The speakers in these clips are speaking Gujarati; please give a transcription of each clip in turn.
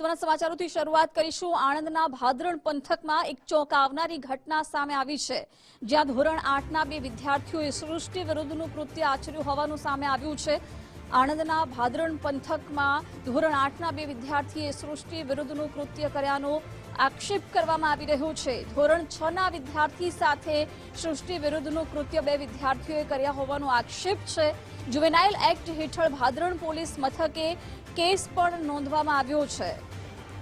મહત્વના સમાચારોથી શરૂઆત કરીશું. આણંદના ભાદરણ પંથકમાં એક ચોંકાવનારી ઘટના સામે આવી છે. જ્યાં ધોરણ આઠના બે વિદ્યાર્થીઓએ સૃષ્ટિ વિરુદ્ધનું કૃત્ય આચર્યું હોવાનું સામે આવ્યું છે. આણંદના ભાદરણ પંથકમાં ધોરણ આઠના બે વિદ્યાર્થીએ સૃષ્ટિ વિરુદ્ધનું કૃત્ય કર્યાનો આક્ષેપ કરવામાં આવી રહ્યો છે. ધોરણ છ ના વિદ્યાર્થી સાથે સૃષ્ટિ વિરુદ્ધનું કૃત્ય બે વિદ્યાર્થીઓએ કર્યા હોવાનો આક્ષેપ છે. જુવેનાઇલ એક્ટ હેઠળ ભાદરણ પોલીસ મથકે કેસ પણ નોંધવામાં આવ્યો છે.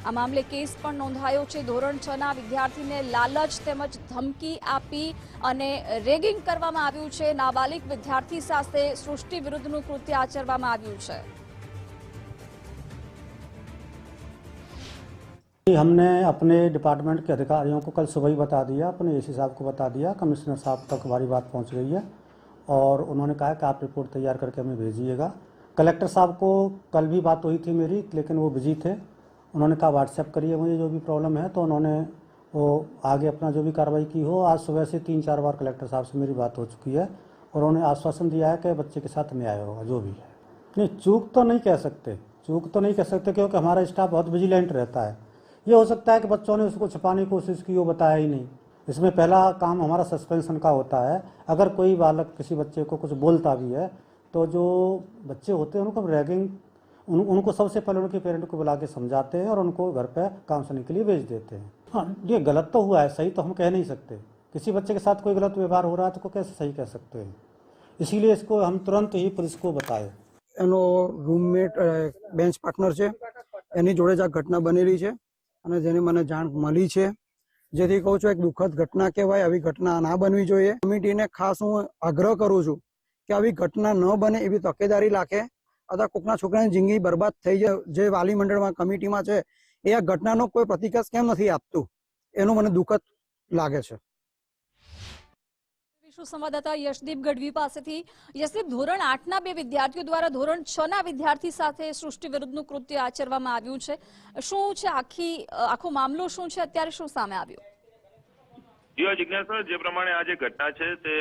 આ મામલે કેસ પણ નોંધાયો છે ધોરણ છ ના વિદ્યાર્થીને લાલચ તેમજ ધમકી આપી અને રેગિંગ કરવામાં આવ્યું છે નાબાલિગ વિદ્યાર્થી સાથે સૃષ્ટિ વિરુદ્ધનું કૃત્ય આચરવામાં આવ્યું છે हमने अपने डिपार्टमेंट के अधिकारियों को कल सुबह ही बता दिया अपने एसी साहब को बता दिया कमिश्नर साहब तक हमारी बात पहुंच गई है और उन्होंने कहा कि आप रिपोर्ट तैयार करके हमें भेजिएगा कलेक्टर साहब को कल भी बात हुई थी मेरी लेकिन वो बिजी थे उन्होंने कहा, व्हाट्सएप करिए मुझे जो भी प्रॉब्लम है। तो उन्होंने वो आगे अपना जो भी कार्रवाई की हो, आज सुबह से तीन चार बार कलेक्टर साहब से मेरी बात हो चुकी है और उन्होंने आश्वासन दिया है कि बच्चे के साथ न्याय होगा, जो भी है। नहीं, चूक तो नहीं कह सकते। चूक तो नहीं कह सकते क्योंकि हमारा स्टाफ बहुत विजिलेंट रहता है। ये हो सकता है कि बच्चों ने उसको छुपाने की कोशिश की वो बताया ही नहीं। इसमें पहला काम हमारा सस्पेंशन का होता है। अगर कोई बालक किसी बच्चे को कुछ बोलता भी है तो जो बच्चे होते हैं, उनको रैगिंग उन, उनको सबसे पहले उनके पेरेंट को बुला के समझाते हैं और उनको घर पे काउंसलिंग के लिए भेज देते हैं हाँ ये गलत तो हुआ है सही तो हम कह नहीं सकते किसी बच्चे के साथ कोई गलत व्यवहार हो रहा है तो को कैसे सही कह सकते हैं इसीलिए इसको हम तुरंत ही पुलिस को बताए એનો રૂમમેટ બેન્ચ પાર્ટનર છે એની જોડે જ આ ઘટના બનેલી છે અને જેની મને જાણ મળી છે જેથી કહું છું એક દુઃખદ ઘટના કહેવાય આવી ઘટના ના બનવી જોઈએ કમિટીને ખાસ હું આગ્રહ કરું છું કે આવી ઘટના ન બને એવી તકેદારી રાખે અથવા કોકના છોકરાની જિંદગી બરબાદ થઈ જાય જે વાલી મંડળમાં કમિટીમાં છે એ આ ઘટનાનો કોઈ પ્રતિકાર કેમ નથી આપતું? એનું મને દુઃખદ લાગે છે. વિશ્વ સંવાદદાતા યશદીપ ગઢવી પાસેથી. યશદીપ ધોરણ આઠના બે વિદ્યાર્થીઓ દ્વારા ધોરણ છ ના વિદ્યાર્થી સાથે સૃષ્ટિ વિરુદ્ધનું કૃત્ય આચરવામાં આવ્યું છે. શું છે આખી આખો મામલો શું છે? અત્યારે શું સામે આવ્યું? જીઓ જિજ્ઞાસા જે પ્રમાણે આ જે ઘટના છે તે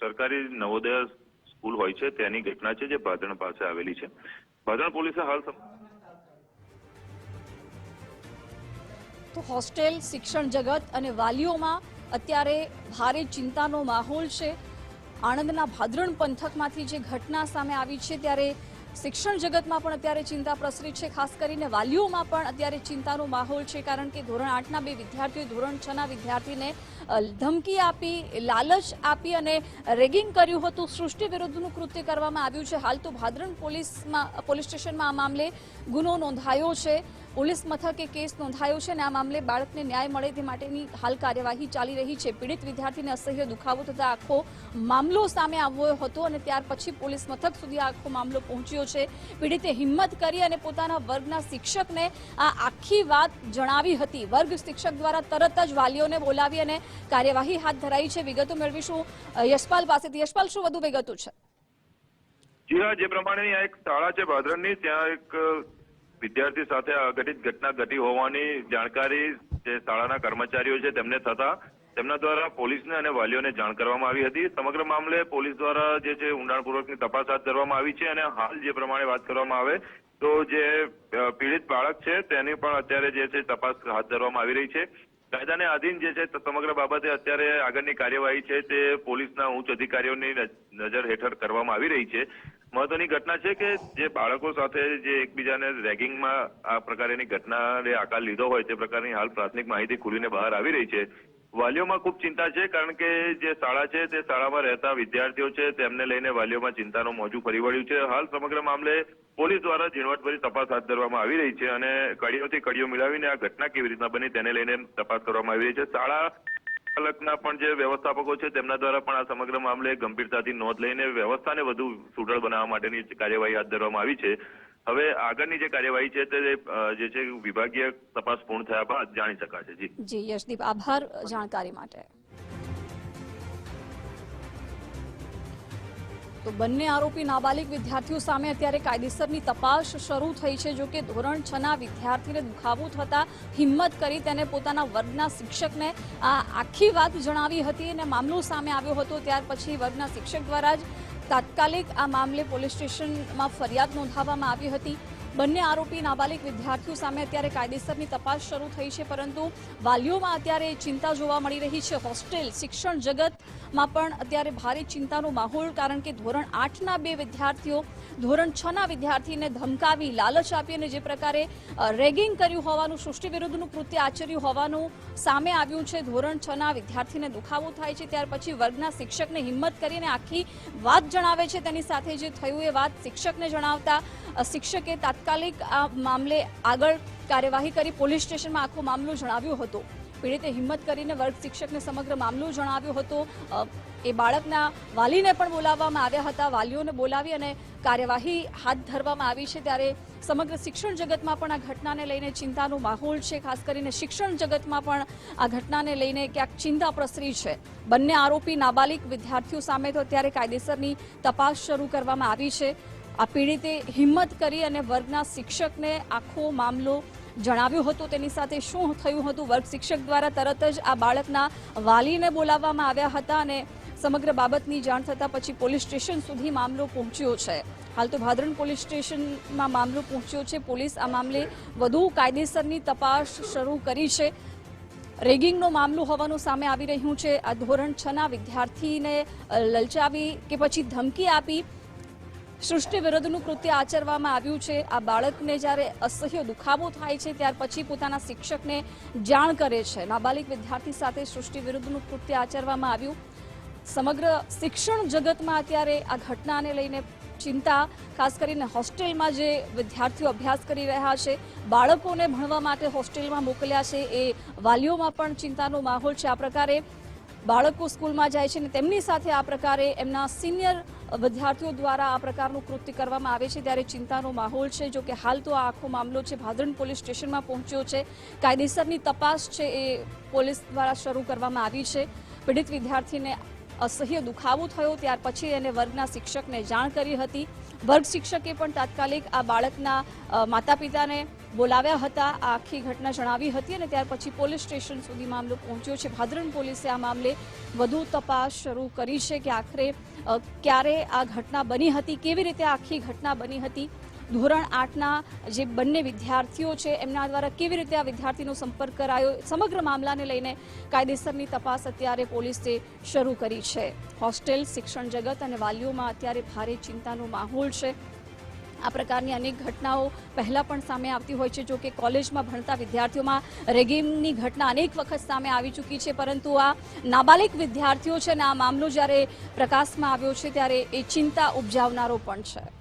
સરકારી નવોદય સ્કૂલ હોય છે, તેની ઘટના છે જે ભાદરણ પાસે આવેલી છે. ભાદરણ પોલીસે હાલ તો હોસ્ટેલ, શિક્ષણ જગત અને વાલીઓમાં અત્યારે ભારે ચિંતાનો માહોલ છે. આણંદના ભાદરણ પંથકમાંથી જે ઘટના સામે આવી છે, ત્યારે શિક્ષણ જગતમાં પણ અત્યારે ચિંતા પ્રસરી છે, ખાસ કરીને વાલીઓમાં પણ અત્યારે ચિંતાનો માહોલ છે, કારણ કે ધોરણ આઠના બે વિદ્યાર્થીઓ ધોરણ છના વિદ્યાર્થીને ધમકી આપી, લાલચ આપી અને રેગિંગ કર્યું હતું. સૃષ્ટિ વિરુદ્ધનું કૃત્ય કરવામાં આવ્યું છે. હાલ તો ભાદરણ પોલીસમાં, પોલીસ સ્ટેશનમાં આ મામલે ગુનો નોંધાયો છે. પોલીસ મથકે કેસ નોંધાયો છે અને આ મામલે બાળકને ન્યાય મળે તે માટેની હાલ કાર્યવાહી ચાલી રહી છે. પીડિત વિદ્યાર્થીને અસહ્ય દુખાવો થતા આખો મામલો સામે આવ્યો હતો અને ત્યાર પછી પોલીસ મથક સુધી આખો મામલો પહોંચ્યો છે. પીડિતે હિંમત કરી અને પોતાના વર્ગના શિક્ષકને આ આખી વાત જણાવી હતી. વર્ગ શિક્ષક દ્વારા તરત જ વાલીઓને બોલાવી અને કાર્યવાહી હાથ ધરાઈ છે. વિગતો મેળવીશું યશપાલ પાસેથી. યશપાલ, શું વધુ વિગતો છે? જી હા, જે પ્રમાણે આ એક શાળા છે ભાદરણની ત્યાં એક વિદ્યાર્થી સાથે અઘટિત ઘટના ઘટી હોવાની જાણકારી જે શાળાના કર્મચારીઓ છે તેમને થતા તેમના દ્વારા પોલીસને અને વાલીઓને જાણ કરવામાં આવી હતી. સમગ્ર મામલે પોલીસ દ્વારા જે છે ઊંડાણપૂર્વકની તપાસ હાથ ધરવામાં આવી છે અને હાલ જે પ્રમાણે વાત કરવામાં આવે તો જે પીડિત બાળક છે તેની પણ અત્યારે જે છે તપાસ હાથ ધરવામાં આવી રહી છે. કાયદાને આધીન જે છે સમગ્ર બાબતે અત્યારે આગળની કાર્યવાહી છે તે પોલીસના ઉચ્ચ અધિકારીઓની નજર હેઠળ કરવામાં આવી રહી છે. મહત્વની ઘટના છે કે જે બાળકો સાથે જે એકબીજાને રેગિંગમાં આ પ્રકારની ઘટનાને આકાર લીધો હોય તે પ્રકારની હાલ પ્રાથમિક માહિતી ખુલીને બહાર આવી રહી છે. વાલીઓમાં ખૂબ ચિંતા છે કારણ કે જે શાળા છે તે શાળામાં રહેતા વિદ્યાર્થીઓ છે તેમને લઈને વાલીઓમાં ચિંતાનું મોજું ફરી વળ્યું છે. હાલ સમગ્ર મામલે પોલીસ દ્વારા ઝીણવટભરી તપાસ હાથ ધરવામાં આવી રહી છે અને કડીઓથી કડીઓ મિલાવીને આ ઘટના કેવી રીતના બની તેને લઈને તપાસ કરવામાં આવી રહી છે. શાળા સંચાલકના પણ જે વ્યવસ્થાપકો છે, તેમના દ્વારા પણ આ સમગ્ર મામલે ગંભીરતાથી નોંધ લઈને વ્યવસ્થાને વધુ સુદૃઢ બનાવવા માટેની કાર્યવાહી હાથ ધરવામાં આવી છે. હવે આગળની જે કાર્યવાહી છે, તે જે છે, વિભાગીય તપાસ પૂર્ણ થયા બાદ જાણી શકાશે. જી. જી, યશદીપ, આભાર જાણકારી માટે. તો બંને આરોપી નાબાલિગ વિદ્યાર્થીઓ સામે અત્યારે કાયદેસરની તપાસ શરૂ થઈ છે, જો કે ધોરણ છ ના વિદ્યાર્થીને દુખાવો થતા હિંમત કરી તેને પોતાના વર્ગના શિક્ષકને આ આખી વાત જણાવી હતી અને મામલો સામે આવ્યો હતો. ત્યાર પછી વર્ગના શિક્ષક દ્વારા જ તાત્કાલિક આ મામલે પોલીસ સ્ટેશનમાં ફરિયાદ નોંધાવવામાં આવી હતી. બંને આરોપી નાબાલિગ વિદ્યાર્થીઓ સામે અત્યારે કાયદેસરની તપાસ શરૂ થઈ છે, પરંતુ વાલીઓમાં અત્યારે ચિંતા જોવા મળી રહી છે. હોસ્ટેલ, શિક્ષણ જગતમાં પણ અત્યારે ભારે ચિંતાનો માહોલ, કારણ કે ધોરણ આઠના બે વિદ્યાર્થીઓ, ધોરણ છ ના વિદ્યાર્થીને ધમકાવી, લાલચ આપી અને જે પ્રકારે રેગિંગ કર્યું હોવાનું, સૃષ્ટિ વિરુદ્ધનું કૃત્ય આચર્યું હોવાનું સામે આવ્યું છે. ધોરણ છ ના વિદ્યાર્થીને દુખાવો થાય છે, ત્યાર પછી વર્ગના શિક્ષકને હિંમત કરીને આખી વાત જણાવે છે. તેની સાથે જે થયું એ વાત શિક્ષકને જણાવતા શિક્ષકે તાત્કાલિક આ મામલે આગળ કાર્યવાહી કરી પોલીસ સ્ટેશનમાં આખો મામલો જણાવ્યો હતો. પીડિતે હિંમત કરીને વર્ગ શિક્ષકને સમગ્ર મામલો જણાવ્યો હતો. એ બાળકના વાલીને પણ બોલાવવામાં આવ્યા હતા, વાલીઓને બોલાવી અને કાર્યવાહી હાથ ધરવામાં આવી છે. ત્યારે સમગ્ર શિક્ષણ જગતમાં પણ આ ઘટનાને લઈને ચિંતાનો માહોલ છે. ખાસ કરીને શિક્ષણ જગતમાં પણ આ ઘટનાને લઈને ક્યાંક ચિંતા પ્રસરી છે. બંને આરોપી નાબાલિક વિદ્યાર્થીઓ સામે તો અત્યારે કાયદેસરની તપાસ શરૂ કરવામાં આવી છે. આ પીડિતે હિંમત કરી અને વર્ગના શિક્ષકને આખો મામલો જણાવ્યો હતો. તેની સાથે શું થયું હતું? વર્ગ શિક્ષક દ્વારા તરત જ આ બાળકના વાલીને બોલાવવામાં આવ્યા હતા અને સમગ્ર બાબતની જાણ થતાં પછી પોલીસ સ્ટેશન સુધી મામલો પહોંચ્યો છે. હાલ તો ભાદરણ પોલીસ સ્ટેશનમાં મામલો પહોંચ્યો છે. પોલીસ આ મામલે વધુ કાયદેસરની તપાસ શરૂ કરી છે. રેગિંગનો મામલો હોવાનું સામે આવી રહ્યું છે. આ ધોરણ છ ના વિદ્યાર્થીને લલચાવી કે પછી ધમકી આપી સૃષ્ટિ વિરુદ્ધનું કૃત્ય આચરવામાં આવ્યું છે. આ બાળકને જ્યારે અસહ્ય દુખાવો થાય છે, ત્યાર પછી પોતાના શિક્ષકને જાણ કરે છે. નાબાલિગ વિદ્યાર્થી સાથે સૃષ્ટિ વિરુદ્ધનું કૃત્ય આચરવામાં આવ્યું. સમગ્ર શિક્ષણ જગતમાં અત્યારે આ ઘટનાને લઈને ચિંતા, ખાસ કરીને હોસ્ટેલમાં જે વિદ્યાર્થીઓ અભ્યાસ કરી રહ્યા છે, બાળકોને ભણવા માટે હોસ્ટેલમાં મોકલ્યા છે, એ વાલીઓમાં પણ ચિંતાનો માહોલ છે. આ પ્રકારે બાળકો સ્કૂલમાં જાય છે અને તેમની સાથે આ પ્રકારે એમના સિનિયર વિદ્યાર્થીઓ દ્વારા આ પ્રકારનું કૃત્ય કરવામાં આવે છે ત્યારે ચિંતાનો માહોલ છે. જો કે હાલ તો આ આખો મામલો છે ભાદરણ પોલીસ સ્ટેશનમાં પહોંચ્યો છે. કાયદેસરની તપાસ છે એ પોલીસ દ્વારા શરૂ કરવામાં આવી છે. પીડિત વિદ્યાર્થીને અસહ્ય દુખાવો થયો, ત્યાર પછી એને વર્ગના શિક્ષકને જાણ કરી હતી. વર્ગ શિક્ષકે પણ તાત્કાલિક આ બાળકના માતા પિતાને બોલાવ્યા હતા. આ આખી ઘટના જણાવી હતી અને ત્યાર પછી પોલીસ સ્ટેશન સુધી મામલો પહોંચ્યો છે. ભાદરણ પોલીસે આ મામલે વધુ તપાસ શરૂ કરી છે કે આખરે ક્યારે આ ઘટના બની હતી, કેવી રીતે આખી ઘટના બની હતી. ધોરણ આઠના જે બંને વિદ્યાર્થીઓ છે, એમના દ્વારા કેવી રીતે આ વિદ્યાર્થીનો સંપર્ક કરાયો, સમગ્ર મામલાને લઈને કાયદેસરની તપાસ અત્યારે પોલીસે શરૂ કરી છે. હોસ્ટેલ, શિક્ષણ જગત અને વાલીઓમાં અત્યારે ભારે ચિંતાનો માહોલ છે. આ પ્રકારની અનેક ઘટનાઓ પહેલાં પણ સામે આવતી હોય છે, જો કે કોલેજમાં ભણતા વિદ્યાર્થીઓમાં રેગિંગની ઘટના અનેક વખત સામે આવી ચૂકી છે, પરંતુ આ નાબાલિક વિદ્યાર્થીઓ છે અને આ મામલો જ્યારે પ્રકાશમાં આવ્યો છે, ત્યારે એ ચિંતા ઉપજાવનારો પણ છે.